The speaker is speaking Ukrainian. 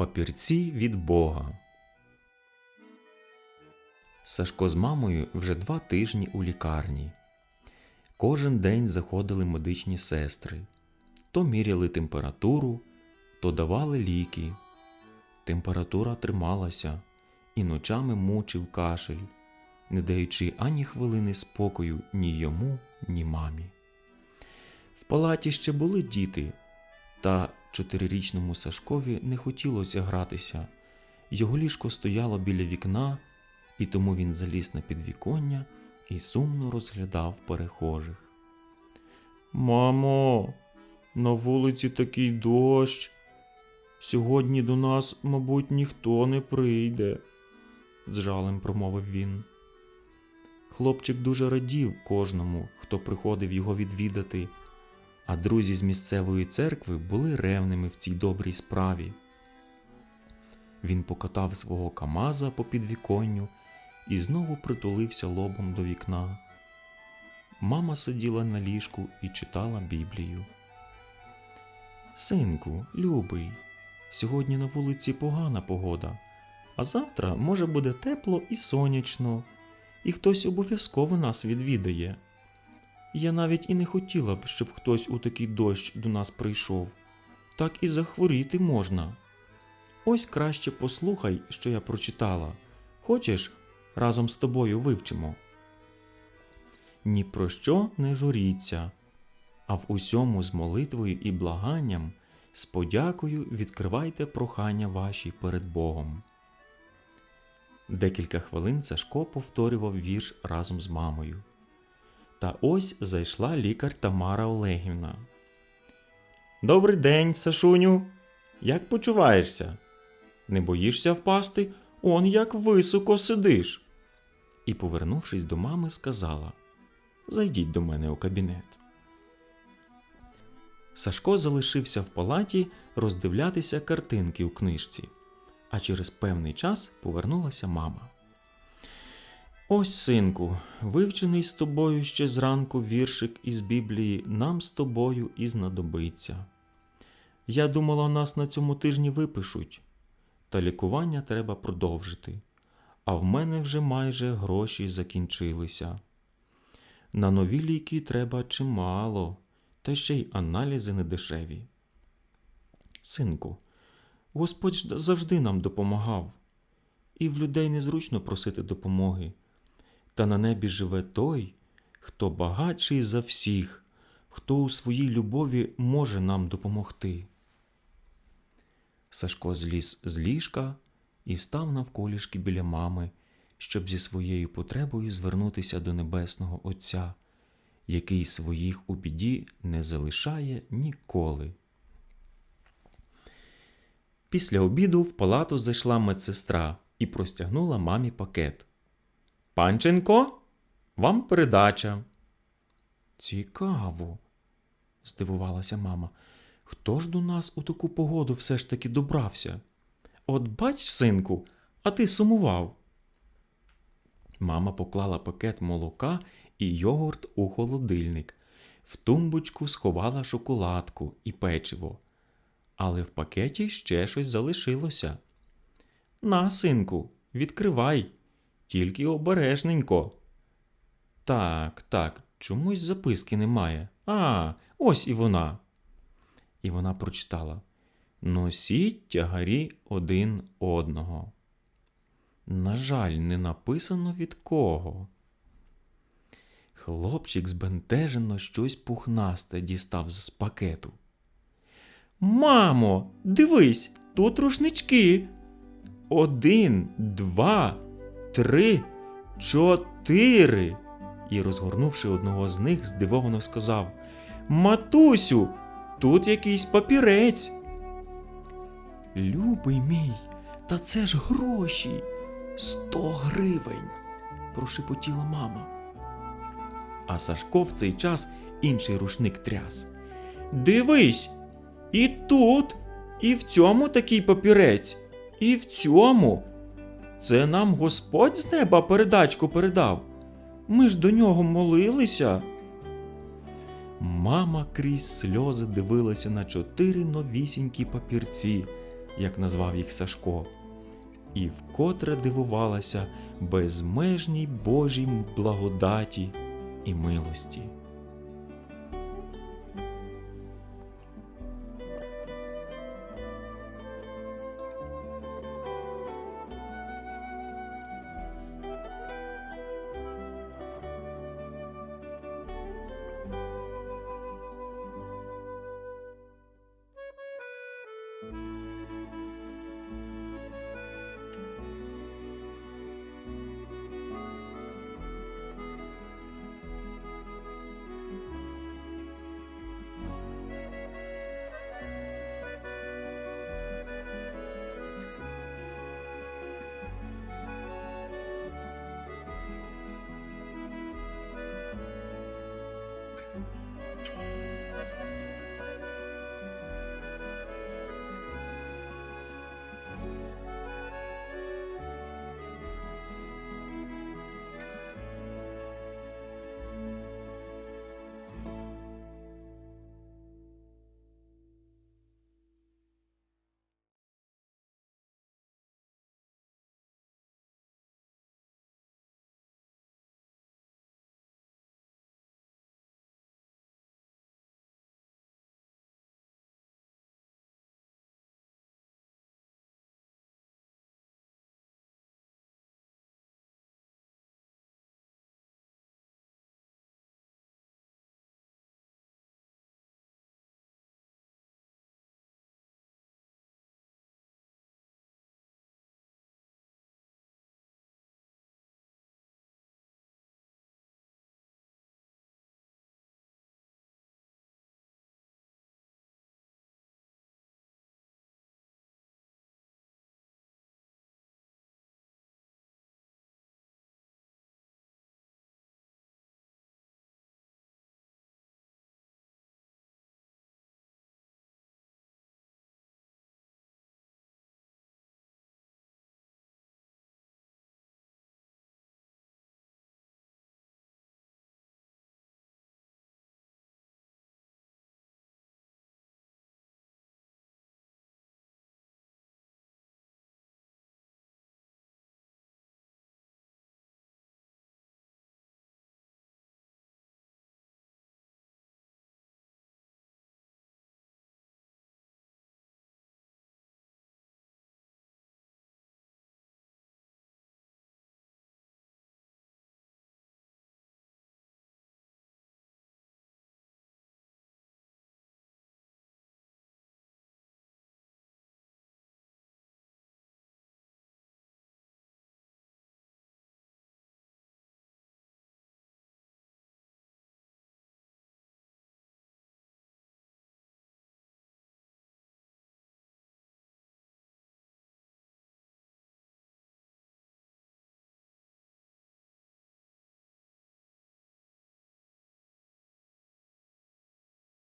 Папірці від Бога. Сашко з мамою вже два тижні у лікарні. Кожен день заходили медичні сестри. То міряли температуру, то давали ліки. Температура трималася, і ночами мучив кашель, не даючи ані хвилини спокою ні йому, ні мамі. В палаті ще були діти, та чотирирічному Сашкові не хотілося гратися. Його ліжко стояло біля вікна, і тому він заліз на підвіконня і сумно розглядав перехожих. Мамо, на вулиці такий дощ. Сьогодні до нас, мабуть, ніхто не прийде, з жалем промовив він. Хлопчик дуже радів кожному, хто приходив його відвідати, а друзі з місцевої церкви були ревними в цій добрій справі. Він покатав свого Камаза по підвіконню і знову притулився лобом до вікна. Мама сиділа на ліжку і читала Біблію. Синку, любий, сьогодні на вулиці погана погода, а завтра може буде тепло і сонячно, і хтось обов'язково нас відвідає. Я навіть і не хотіла б, щоб хтось у такий дощ до нас прийшов. Так і захворіти можна. Ось краще послухай, що я прочитала. Хочеш, разом з тобою вивчимо. Ні про що не журіться, а в усьому з молитвою і благанням, з подякою відкривайте прохання ваші перед Богом. Декілька хвилин Сашко повторював вірш разом з мамою. Та ось зайшла лікар Тамара Олегівна. Добрий день, Сашуню. Як почуваєшся? Не боїшся впасти? Он як високо сидиш. І, повернувшись до мами, сказала: Зайдіть до мене у кабінет. Сашко залишився в палаті роздивлятися картинки у книжці, а через певний час повернулася мама. Ось, синку, вивчений з тобою ще зранку віршик із Біблії нам з тобою і знадобиться. Я думала, нас на цьому тижні випишуть, та лікування треба продовжити, а в мене вже майже гроші закінчилися. На нові ліки треба чимало, та ще й аналізи недешеві. Синку, Господь завжди нам допомагав, і в людей незручно просити допомоги. Та на небі живе той, хто багатший за всіх, хто у своїй любові може нам допомогти. Сашко зліз з ліжка і став навколішки біля мами, щоб зі своєю потребою звернутися до Небесного Отця, який своїх у біді не залишає ніколи. Після обіду в палату зайшла медсестра і простягнула мамі пакет. Панченко, вам передача. Цікаво, здивувалася мама. Хто ж до нас у таку погоду все ж таки добрався? От бач, синку, а ти сумував. Мама поклала пакет молока і йогурт у холодильник, в тумбочку сховала шоколадку і печиво. Але в пакеті ще щось залишилося. На, синку, відкривай, тільки обережненько. Так, так, чомусь записки немає. А, ось і вона. І вона прочитала Носіть тягарі один одного. На жаль, не написано від кого. Хлопчик збентежено щось пухнасте дістав з пакету. Мамо, дивись, тут рушнички. Один, два, три, чотири. І, розгорнувши одного з них, здивовано сказав Матусю, тут якийсь папірець. Любий мій, та це ж гроші. Сто гривень. прошепотіла мама. А Сашко в цей час інший рушник тряс. Дивись, і тут, і в цьому такий папірець, і в цьому. Це нам Господь з неба передачку передав. Ми ж до нього молилися. Мама крізь сльози дивилася на чотири новісінькі папірці, як назвав їх Сашко, і вкотре дивувалася безмежній Божій благодаті і милості.